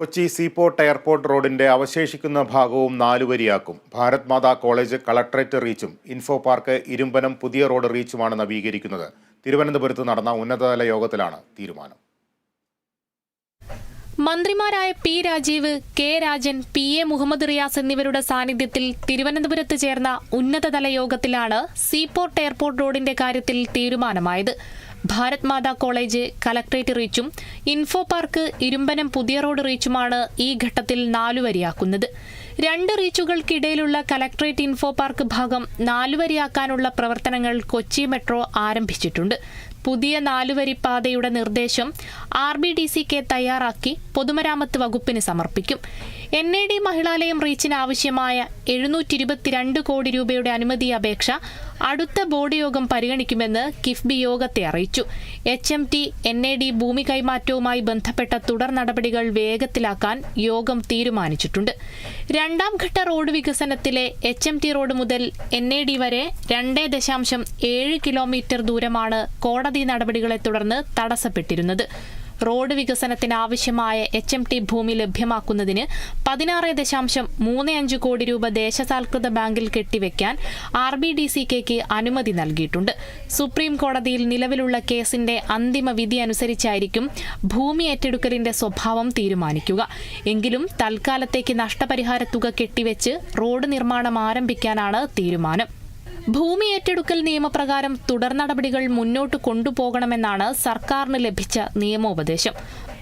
Kochi seaport airport റോഡിന്റെ അവശേഷിക്കുന്ന ഭാഗവും നാലുവരിയാക്കും. ഭാരത് മാതാ കോളേജ് കളക്ട്രേറ്റ് റീച്ചും ഇൻഫോ പാർക്ക് ഇരുമ്പനം പുതിയ റോഡ് റീച്ചുമാണ് നവീകരിക്കുന്നത്. തിരുവനന്തപുരത്ത് നടന്ന ഉന്നതതല യോഗത്തിലാണ് തീരുമാനം. മന്ത്രിമാരായ P Rajeev K Rajan P A Muhammad Riyas എന്നിവരുടെ സാന്നിധ്യത്തിൽ തിരുവനന്തപുരത്ത് ചേർന്ന ഉന്നതതല യോഗത്തിലാണ് സീപോർട്ട് എയർപോർട്ട് റോഡിന്റെ കാര്യത്തിൽ തീരുമാനമായത്. ഭാരത് മാതാ കോളേജ് കലക്ട്രേറ്റ് റീച്ചും ഇൻഫോ പാർക്ക് ഇരുമ്പനം പുതിയ റോഡ് റീച്ചുമാണ് ഈ ഘട്ടത്തിൽ നാലുവരിയാക്കുന്നത്. രണ്ട് റീച്ചുകൾക്കിടയിലുള്ള കലക്ട്രേറ്റ് ഇൻഫോ പാർക്ക് ഭാഗം നാലുവരിയാക്കാനുള്ള പ്രവർത്തനങ്ങൾ കൊച്ചി മെട്രോ ആരംഭിച്ചിട്ടുണ്ട്. പുതിയ നാലുവരി പാതയുടെ നിർദ്ദേശം R B D C K തയ്യാറാക്കി പൊതുമരാമത്ത് വകുപ്പിന് സമർപ്പിക്കും. എൻ എ ഡി മഹിളാലയം റീച്ചിന് ആവശ്യമായ എഴുന്നൂറ്റി ഇരുപത്തിരണ്ട് കോടി രൂപയുടെ അനുമതി അപേക്ഷ അടുത്ത ബോർഡ് യോഗം പരിഗണിക്കുമെന്ന് കിഫ്ബി യോഗത്തെ അറിയിച്ചു. H M T N A D ഭൂമി കൈമാറ്റവുമായി ബന്ധപ്പെട്ട തുടർ നടപടികൾ വേഗത്തിലാക്കാൻ യോഗം തീരുമാനിച്ചിട്ടുണ്ട്. രണ്ടാം ഘട്ട റോഡ് വികസനത്തിലെ എച്ച് എം ടി റോഡ് മുതൽ എൻ എ ഡി വരെ രണ്ട് ദശാംശം ഏഴ് കിലോമീറ്റർ ദൂരമാണ് കോടതി നടപടികളെ തുടർന്ന് തടസ്സപ്പെട്ടിരുന്നത്. റോഡ് വികസനത്തിന് ആവശ്യമായ എച്ച് എം ടി ഭൂമി ലഭ്യമാക്കുന്നതിന് പതിനാറ് ദശാംശം മൂന്ന് അഞ്ച് കോടി രൂപ ദേശസാൽകൃത ബാങ്കിൽ കെട്ടിവെക്കാൻ ആർ ബി ഡി സി കെക്ക് അനുമതി നൽകിയിട്ടുണ്ട്. സുപ്രീം കോടതിയിൽ നിലവിലുള്ള കേസിന്റെ അന്തിമ വിധി അനുസരിച്ചായിരിക്കും ഭൂമി ഏറ്റെടുക്കലിന്റെ സ്വഭാവം തീരുമാനിക്കുക. എങ്കിലും തൽക്കാലത്തേക്ക് നഷ്ടപരിഹാര തുക കെട്ടിവെച്ച് റോഡ് നിർമ്മാണം ആരംഭിക്കാനാണ് തീരുമാനം. ഭൂമി ഏറ്റെടുക്കൽ നിയമപ്രകാരം തുടർ നടപടികൾ മുന്നോട്ട് കൊണ്ടുപോകണമെന്നാണ് സർക്കാരിന് ലഭിച്ച നിയമോപദേശം.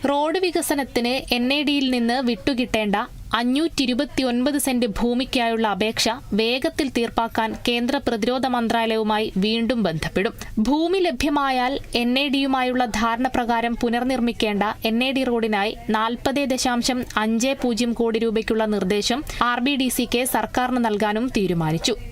റോഡ് വികസനത്തിന് എൻ എ ഡിയിൽ നിന്ന് വിട്ടുകിട്ടേണ്ട അഞ്ഞൂറ്റി സെന്റ് ഭൂമിക്കായുള്ള അപേക്ഷ വേഗത്തിൽ തീർപ്പാക്കാൻ കേന്ദ്ര പ്രതിരോധ മന്ത്രാലയവുമായി വീണ്ടും ബന്ധപ്പെടും. ഭൂമി ലഭ്യമായാൽ എൻ എ ഡിയുമായുള്ള ധാരണ പ്രകാരം പുനർനിർമ്മിക്കേണ്ട എൻ എ ഡി റോഡിനായി നാൽപ്പത് ദശാംശം അഞ്ച് പൂജ്യം കോടി രൂപയ്ക്കുള്ള നിർദ്ദേശം ആർ ബി ഡി സിക്ക് സർക്കാരിന് നൽകാനും തീരുമാനിച്ചു.